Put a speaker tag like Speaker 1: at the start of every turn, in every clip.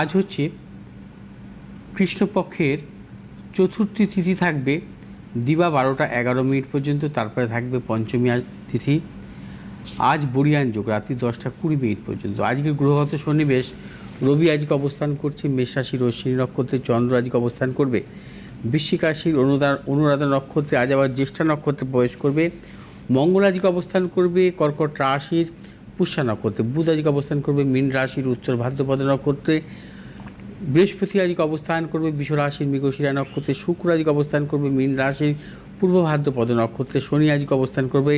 Speaker 1: আজ হচ্ছে কৃষ্ণপক্ষের চতুর্থী তিথি থাকবে। দিবা বারোটা এগারো মিনিট পর্যন্ত, তারপরে থাকবে পঞ্চমী তিথি। আজ বরিয়ান যোগ, রাত্রি দশটা কুড়ি মিনিট পর্যন্ত। আজকের গ্রহগত সন্নিবেশ, রবি আজকে অবস্থান করছে, মেষ রাশির অশ্বিনী নক্ষত্রে, চন্দ্র আজকে অবস্থান করবে। বৃশ্চিক রাশির অনুদান, অনুরাধা নক্ষত্রে আজ আবার জ্যেষ্ঠা নক্ষত্রে প্রবেশ করবে। মঙ্গল আজকে অবস্থান করবে, কর্কট রাশির পুষ্যা নক্ষত্রে, বুধ আজকে অবস্থান করবে মীন রাশির উত্তর ভাদ্রপদ নক্ষত্রে, বৃহস্পতি আজকে অবস্থান করবে বিষ রাশির মৃগশিরা নক্ষত্রে, শুক্র আজকে অবস্থান করবে মীন রাশির পূর্ব ভাদ্রপদ নক্ষত্রে, শনি আজকে অবস্থান করবে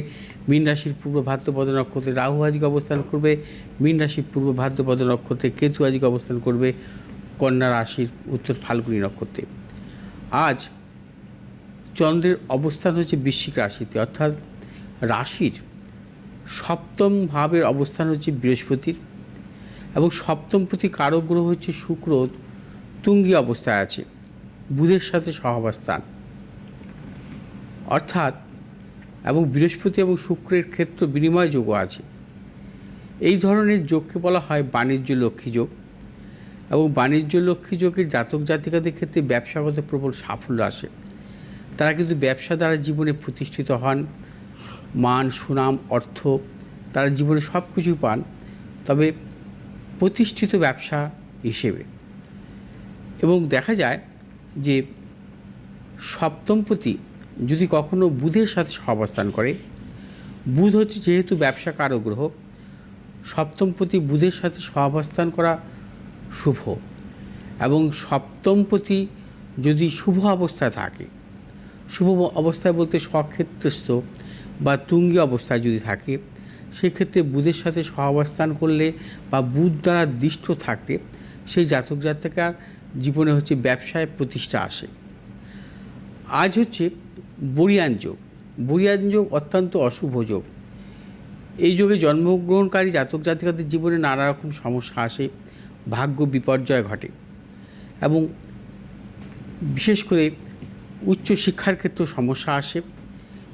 Speaker 1: মীন রাশির পূর্ব ভাদ্রপদ নক্ষত্রে, রাহু আজকে অবস্থান করবে মীন রাশির পূর্ব ভাদ্রপদ নক্ষত্রে, কেতু আজকে অবস্থান করবে কন্যা রাশির উত্তর ফাল্গুনী নক্ষত্রে। আজ চন্দ্রের অবস্থান হচ্ছে বৃশ্চিক রাশিতে, অর্থাৎ রাশির সপ্তম ভাবের অবস্থান হচ্ছে বৃহস্পতির এবং সপ্তম প্রতি কারক গ্রহ হচ্ছে শুক্র তুঙ্গি অবস্থায় আছে, বুধের সাথে সহাবস্থান। অর্থাৎ, এবং বৃহস্পতি এবং শুক্রের ক্ষেত্র বিনিময় যোগও আছে। এই ধরনের যোগকে বলা হয় বাণিজ্য লক্ষ্মী যোগ। এবং বাণিজ্য লক্ষ্মী যোগের জাতক জাতিকাদের ক্ষেত্রে ব্যবসাগত প্রবল সাফল্য আসে। তারা কিন্তু ব্যবসা দ্বারা জীবনে প্রতিষ্ঠিত হন মান, সুনাম, অর্থ, তারা জীবনে সব কিছু পান। তবে প্রতিষ্ঠিত ব্যবসা হিসেবে। এবং দেখা যায় যে সপ্তমপতি যদি কখনো বুধের সাথে সহাবস্থান করে, বুধ হচ্ছে যেহেতু ব্যবসা গ্রহ সপ্তমপতি বুধের সাথে সহাবস্থান করা শুভ। এবং সপ্তমপতি যদি শুভ অবস্থায় থাকে, শুভ অবস্থায় বলতে স্বক্ষেত্রস্থ বা তুঙ্গি অবস্থায় যদি থাকে, সেক্ষেত্রে বুধের সাথে সহাবস্থান করলে বা বুধ দ্বারা দৃষ্ট থাকলে সেই জাতক জাতিকার জীবনে হচ্ছে ব্যবসায় প্রতিষ্ঠা আসে। আজ হচ্ছে বরিয়ান যোগ। বরিয়ান যোগ অত্যন্ত অশুভ যোগ। এই যোগে জন্মগ্রহণকারী জাতক জাতিকাদের জীবনে নানা রকম সমস্যা আসে, ভাগ্য বিপর্যয় ঘটে এবং বিশেষ করে উচ্চ শিক্ষার ক্ষেত্রে সমস্যা আসে।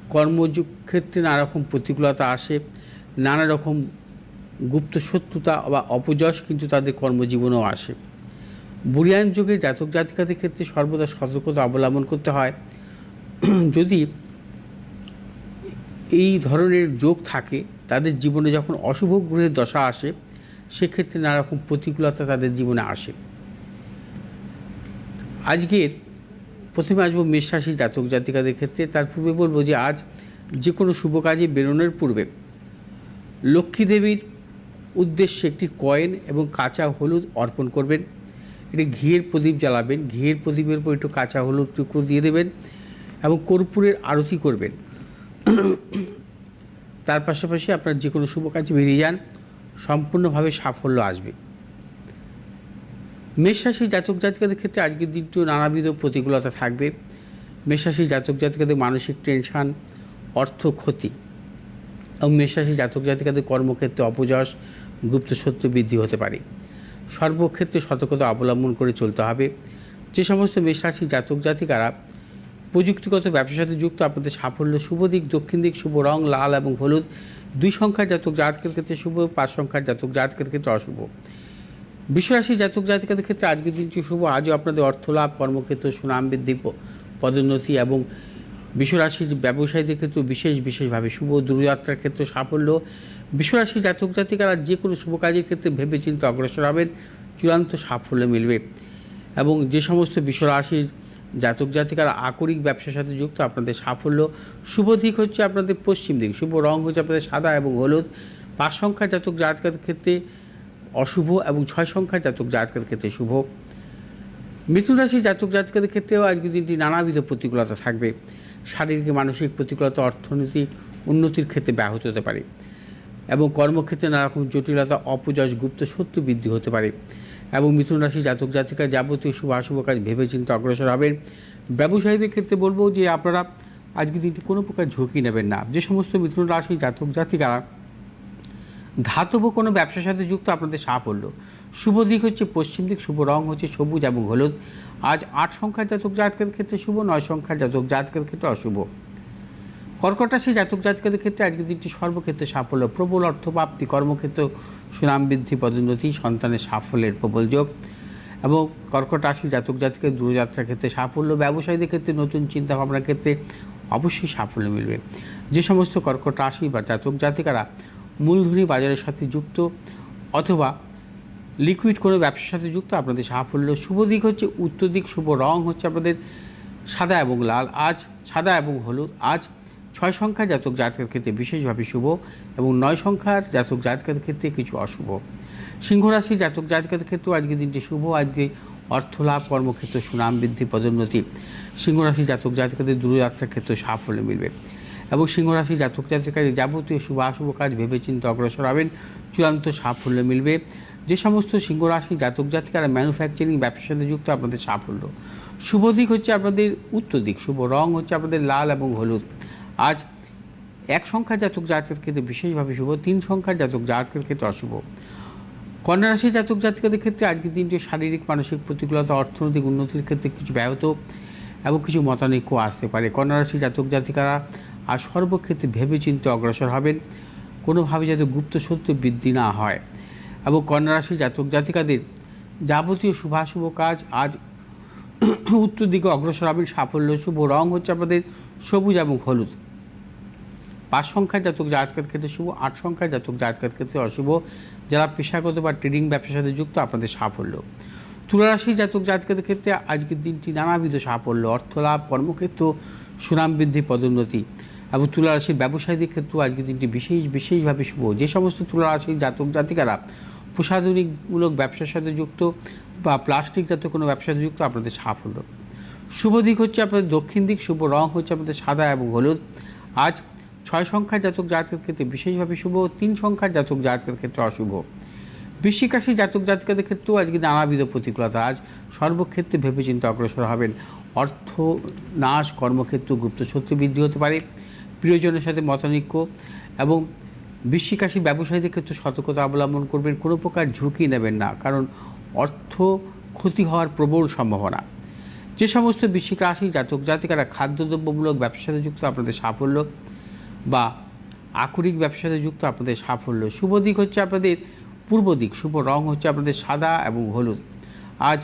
Speaker 1: কর্মযোগ ক্ষেত্রে নানা রকম প্রতিকূলতা আসে নানা রকম গুপ্ত শত্রুতা বা অপযশ কিন্তু তাদের কর্মজীবনেও আসে। বুড়িয়ান যুগে জাতক জাতিকাদের ক্ষেত্রে সর্বদা সতর্কতা অবলম্বন করতে হয়। যদি এই ধরনের যোগ থাকে, তাদের জীবনে যখন অশুভ গ্রহের দশা আসে, সেক্ষেত্রে নানা রকম প্রতিকূলতা তাদের জীবনে আসে। আজকের প্রথমে আসব মেষ রাশি জাতক জাতিকাদের ক্ষেত্রে। তার পূর্বে বলব যে আজ যে কোনো শুভ কাজে বেরোনোর পূর্বে লক্ষ্মী দেবীর উদ্দেশ্যে একটি কয়েন এবং কাঁচা হলুদ অর্পণ করবেন। এটি ঘিয়ের প্রদীপ জ্বালাবেন। ঘিয়ের প্রদীপের উপর একটু কাঁচা হলুদ টুকরো দিয়ে দেবেন এবং কর্পূরের আরতি করবেন। তার পাশাপাশি আপনার যে কোনো শুভ কাজে বেরিয়ে যান। সম্পূর্ণভাবে সাফল্য আসবে। মেষরাশি জাতক জাতিকাদের ক্ষেত্রে আজকের দিনটিও নানাবিধ প্রতিকূলতা থাকবে। মেষরাশি জাতক জাতিকাদের মানসিক টেনশন, অর্থ ক্ষতি। এবং মেষরাশি জাতক জাতিকাদের কর্মক্ষেত্রে অপযশ, গুপ্ত শত্রু বৃদ্ধি হতে পারে। সর্বক্ষেত্রে সতর্কতা অবলম্বন করে চলতে হবে। যে সমস্ত মেষরাশি জাতক জাতিকারা প্রযুক্তিগত ব্যবসার সাথে যুক্ত, আপনাদের সাফল্য শুভ দিক, দক্ষিণ দিক, শুভ রং, লাল এবং হলুদ, দুই সংখ্যার জাতক জাতকের ক্ষেত্রে শুভ, পাঁচ সংখ্যার জাতক জাতকের ক্ষেত্রে অশুভ। বিশ্বরাশি জাতক জাতিকাদের ক্ষেত্রে আজকের দিনটি শুভ। আজও আপনাদের অর্থ লাভ কর্মক্ষেত্র, সুনাম বৃদ্ধি পদোন্নতি এবং বিশ্বরাশির ব্যবসায়ীদের ক্ষেত্রে বিশেষ বিশেষভাবে শুভ। দূরযাত্রার ক্ষেত্রে সাফল্য। বিশ্বরাশি জাতক জাতিকারা যে কোনো শুভ কাজের ক্ষেত্রে ভেবে চিন্তে অগ্রসর হবেন। চূড়ান্ত সাফল্য মিলবে এবং যে সমস্ত বিশ্বরাশির জাতক জাতিকারা আকরিক ব্যবসার সাথে যুক্ত, আপনাদের সাফল্য। শুভ দিক হচ্ছে আপনাদের পশ্চিম দিক। শুভ রং হচ্ছে আপনাদের সাদা এবং হলুদ। পাঁচ সংখ্যার জাতক জাতকের ক্ষেত্রে অশুভ এবং ছয় সংখ্যার জাতক জাতকের ক্ষেত্রে শুভ। মিথুন রাশির জাতক জাতকের ক্ষেত্রেও আজকের দিনটি নানাবিধ প্রতিকূলতা থাকবে। শারীরিক, মানসিক প্রতিকূলতা, অর্থনৈতিক উন্নতির ক্ষেত্রে ব্যাহত হতে পারে এবং কর্মক্ষেত্রে নানা রকম জটিলতা, অপযশ, গুপ্ত শত্রু বৃদ্ধি হতে পারে এবং মিথুন রাশি জাতক জাতিকা যাবতীয় শুভ অশুভ কাজ ভেবেচিন্তে অগ্রসর হবেন। ব্যবসায়ীদের ক্ষেত্রে বলব যে আপনারা আজকের দিনটি কোনো প্রকার ঝুঁকি নেবেন না। যে সমস্ত মিথুন রাশি জাতক জাতিকারা ধাতব কোনো ব্যবসার সাথে যুক্ত, আপনাদের সাফল্য শুভ দিক হচ্ছে পশ্চিম দিক, শুভ রং হচ্ছে সবুজ এবং হলুদ। আজ আট সংখ্যার জাতক জাতকের ক্ষেত্রে শুভ, নয় সংখ্যার জাতক জাতকের ক্ষেত্রে অশুভ। কর্কট রাশি জাতক জাতকের ক্ষেত্রে আজকের দিনটি সর্বক্ষেত্রে সাফল্য প্রবল অর্থপ্রাপ্তি কর্মক্ষেত্র, সুনাম বৃদ্ধি, পদোন্নতি, সন্তানের সাফল্যের প্রবল যোগ। এবং কর্কট রাশি জাতক জাতিকে দূরযাত্রার ক্ষেত্রে সাফল্য ব্যবসায়ীদের ক্ষেত্রে নতুন চিন্তা ভাবনার ক্ষেত্রে অবশ্যই সাফল্য মিলবে। যে সমস্ত কর্কট রাশি বা জাতক জাতিকারা মূলধনী বাজারের সাথে যুক্ত অথবা লিকুইড কোনো ব্যবসার সাথে যুক্ত আপনাদের সাফল্য। শুভ দিক হচ্ছে, উত্তর দিক শুভ রং হচ্ছে আপনাদের সাদা এবং লাল। আজ সাদা এবং হলুদ। আজ ছয় সংখ্যার জাতক জাতকের ক্ষেত্রে বিশেষভাবে শুভ এবং নয় সংখ্যার জাতক জাতকের ক্ষেত্রে কিছু অশুভ। সিংহ রাশি জাতক জাতকের ক্ষেত্রেও আজকে দিনটি শুভ। আজকে অর্থ লাভ, কর্মক্ষেত্র সুনাম বৃদ্ধি, পদোন্নতি। সিংহ রাশি জাতক জাতকদের দূরযাত্রার ক্ষেত্রে সাফল্য মিলবে। এবং সিংহ রাশি জাতক জাতিকাদের যাবতীয় শুভ অশুভ কাজ ভেবেচিন্তে অগ্রসর হবেন। চূড়ান্ত সাফল্য মিলবে। যে সমস্ত সিংহ রাশি জাতক জাতিকারা ম্যানুফ্যাকচারিং ব্যবসার সাথে যুক্ত, আপনাদের সাফল্য। শুভ দিক হচ্ছে আপনাদের উত্তর দিক। শুভ রং হচ্ছে আপনাদের লাল এবং হলুদ। আজ এক সংখ্যার জাতক জাতকের ক্ষেত্রে বিশেষভাবে শুভ, তিন সংখ্যার জাতক জাতকের ক্ষেত্রে অশুভ। কন্যা রাশি জাতক জাতিকাদের ক্ষেত্রে আজকের দিনটি শারীরিক, মানসিক প্রতিকূলতা, অর্থনৈতিক উন্নতির ক্ষেত্রে কিছু ব্যাহত এবং কিছু মতানৈক্য আসতে পারে। কন্যা রাশি জাতক জাতিকারা আর সর্বক্ষেত্রে ভেবেচিন্তে অগ্রসর হবেন। কোনোভাবে যাতে গুপ্ত সত্য বৃদ্ধি না হয়। এবং কন্যারাশি জাতক জাতিকাদের যাবতীয় শুভাশুভ কাজ আজ উত্তর দিকে অগ্রসর হবেন সাফল্য, শুভ রং হচ্ছে আপনাদের সবুজ এবং হলুদ। পাঁচ সংখ্যার জাতক জাতকের ক্ষেত্রে শুভ, আট সংখ্যার জাতক জাতকের ক্ষেত্রে অশুভ। যারা পেশাগত বা ট্রেডিং ব্যবসার সাথে যুক্ত, আপনাদের সাফল্য। তুলারাশি জাতক জাতকের ক্ষেত্রে আজকের দিনটি নানাবিধ সাফল্য, অর্থলাভ, কর্মক্ষেত্র, সুনাম বৃদ্ধি, পদোন্নতি। এবং তুলারাশির ব্যবসায়ীদের ক্ষেত্রেও আজকের দিনটি বিশেষ, বিশেষভাবে শুভ। যে সমস্ত তুলারাশির জাতক জাতিকারা প্রসাধনিকমূলক ব্যবসার সাথে যুক্ত বা প্লাস্টিক জাতীয় কোনো ব্যবসার সাথে যুক্ত, আপনাদের সাফল্য। শুভ দিক হচ্ছে আপনাদের দক্ষিণ দিক, শুভ রং হচ্ছে আপনাদের সাদা এবং হলুদ। আজ ছয় সংখ্যার জাতক জাতকের ক্ষেত্রে বিশেষভাবে শুভ, তিন সংখ্যার জাতক জাতকের ক্ষেত্রে অশুভ। বৃশ্চিক রাশি জাতক জাতিকাদের ক্ষেত্রেও আজকে নানাবিধ প্রতিকূলতা। আজ সর্বক্ষেত্রে ভেবেচিন্তে অগ্রসর হবেন অর্থ নাশ কর্মক্ষেত্র গুপ্ত শত্রু বৃদ্ধি হতে পারে। প্রিয়জনের সাথে মতানৈক্য এবং বৃশ্চিক রাশি ব্যবসায়ীদের ক্ষেত্রে সতর্কতা অবলম্বন করবেন, কোনো প্রকার ঝুঁকি নেবেন না, কারণ অর্থ ক্ষতি হওয়ার প্রবল সম্ভাবনা। যে সমস্ত বৃশ্চিক রাশি জাতক জাতিকারা খাদ্যদ্রব্যমূলক ব্যবসার সাথে যুক্ত, আপনাদের সাফল্য বা আকরিক ব্যবসার সাথে যুক্ত, আপনাদের সাফল্য। শুভ দিক হচ্ছে আপনাদের পূর্ব দিক, শুভ রং হচ্ছে আপনাদের সাদা এবং হলুদ। আজ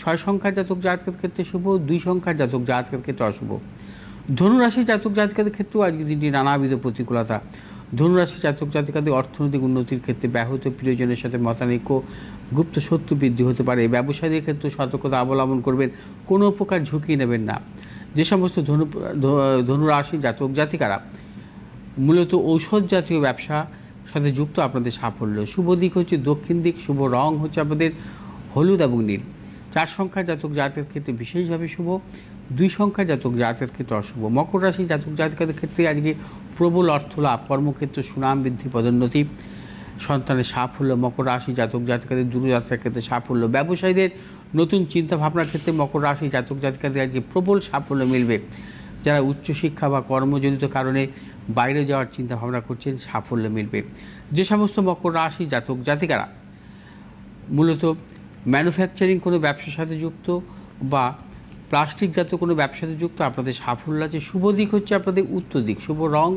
Speaker 1: ছয় সংখ্যার জাতক জাতকের ক্ষেত্রে শুভ, দুই সংখ্যার জাতক জাতকের ক্ষেত্রে অশুভ। ধনুরাশি জাতক জাতকের ক্ষেত্রেও আজকে দিনটি নানাবিধ প্রতিকূলতা। ধনুরাশি জাতক জাতিকাদের অর্থনৈতিক উন্নতির ক্ষেত্রে ব্যাহত প্রিয়জনের সাথে মতানৈক্য, গুপ্ত শত্রু বৃদ্ধি হতে পারে। ব্যবসায়ীদের ক্ষেত্রে সতর্কতা অবলম্বন করবেন, কোনো প্রকার ঝুঁকি নেবেন না। যে সমস্ত ধনু ধনুরাশি জাতক জাতিকারা মূলত ঔষধ জাতীয় ব্যবসা সাথে যুক্ত আপনাদের সাফল্য। শুভ দিক হচ্ছে দক্ষিণ দিক, শুভ রং হচ্ছে আপনাদের হলুদ এবং নীল। চার সংখ্যার জাতক জাতকের ক্ষেত্রে বিশেষভাবে শুভ। দুই সংখ্যার জাতক জাতকের ক্ষেত্রে অশুভ। মকর রাশি জাতক জাতকের ক্ষেত্রে আজকে প্রবল অর্থ লাভ, কর্মক্ষেত্রে সুনাম বৃদ্ধি, পদোন্নতি। সন্তানের সাফল্য, মকর রাশি জাতক জাতকাদের দূরযাত্রার ক্ষেত্রে সাফল্য। ব্যবসায়ীদের নতুন চিন্তা ভাবনার ক্ষেত্রে মকর রাশি জাতক জাতকাদের আজকে প্রবল সাফল্য মিলবে। যারা উচ্চশিক্ষা বা কর্মজনিত কারণে বাইরে যাওয়ার চিন্তা ভাবনা করছেন, সাফল্য মিলবে। যে সমস্ত মকর রাশি জাতক জাতিকারা, মূলত ম্যানুফ্যাকচারিং কোনো ব্যবসার সাথে যুক্ত বা প্লাস্টিক জাতীয় কোনো ব্যবসাতে যুক্ত, আপনাদের সাফল্য আছে। শুভ দিক হচ্ছে আপনাদের উত্তর দিক, শুভ রং,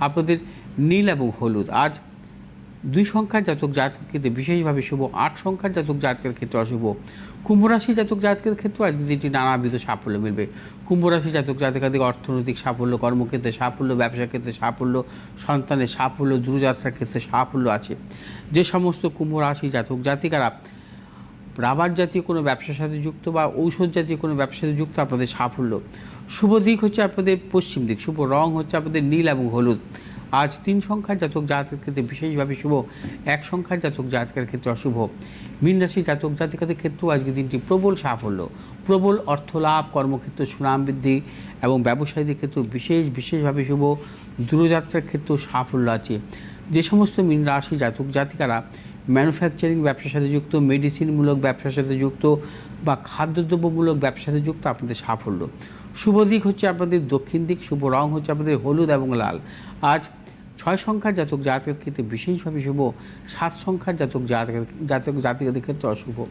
Speaker 1: আপনাদের নীল এবং হলুদ। আজ দুই সংখ্যার জাতক জাতকের ক্ষেত্রে, বিশেষভাবে শুভ আট সংখ্যার জাতক জাতকের ক্ষেত্রে অশুভ। কুম্ভ রাশি জাতক জাতকের ক্ষেত্রে আজকে দিনটি নানাবিধ সাফল্য মিলবে। কুম্ভ রাশি জাতক জাতকাদের অর্থনৈতিক সাফল্য, কর্মক্ষেত্রে সাফল্য ব্যবসা ক্ষেত্রে সাফল্য, সন্তানের সাফল্য, দূরযাত্রার ক্ষেত্রে সাফল্য আছে। যে সমস্ত কুম্ভ রাশি জাতক জাতিকারা রাবার জাতীয় কোনো ব্যবসার সাথে যুক্ত বা ঔষধ জাতীয় কোনো ব্যবসার সাথে যুক্ত আপনাদের সাফল্য। শুভ দিক হচ্ছে আপনাদের পশ্চিম দিক, শুভ রং হচ্ছে আপনাদের নীল এবং হলুদ। আজ তিন সংখ্যার জাতক জাতকের ক্ষেত্রে বিশেষভাবে শুভ, এক সংখ্যার জাতক জাতকের ক্ষেত্রে অশুভ। মীন রাশি জাতক জাতিকাদের ক্ষেত্রেও আজকে দিনটি প্রবল সাফল্য। প্রবল অর্থলাভ, কর্মক্ষেত্র সুনাম বৃদ্ধি এবং ব্যবসায়ীদের ক্ষেত্রেও বিশেষ, বিশেষভাবে শুভ। দূরযাত্রার ক্ষেত্রেও সাফল্য আছে। যে সমস্ত মীন রাশি জাতক জাতিকারা ম্যানুফ্যাকচারিং ব্যবসার সাথে যুক্ত মেডিসিনমূলক ব্যবসার সাথে যুক্ত বা খাদ্যদ্রব্যমূলক ব্যবসার সাথে যুক্ত আপনাদের সাফল্য। শুভ দিক হচ্ছে আপনাদের দক্ষিণ দিক, শুভ রং হচ্ছে আপনাদের হলুদ এবং লাল। আজ ছয় সংখ্যার জাতক জাতকের ক্ষেত্রে বিশেষভাবে শুভ, সাত সংখ্যার জাতক জাতকের, জাতক জাতিকাদের ক্ষেত্রে অশুভ।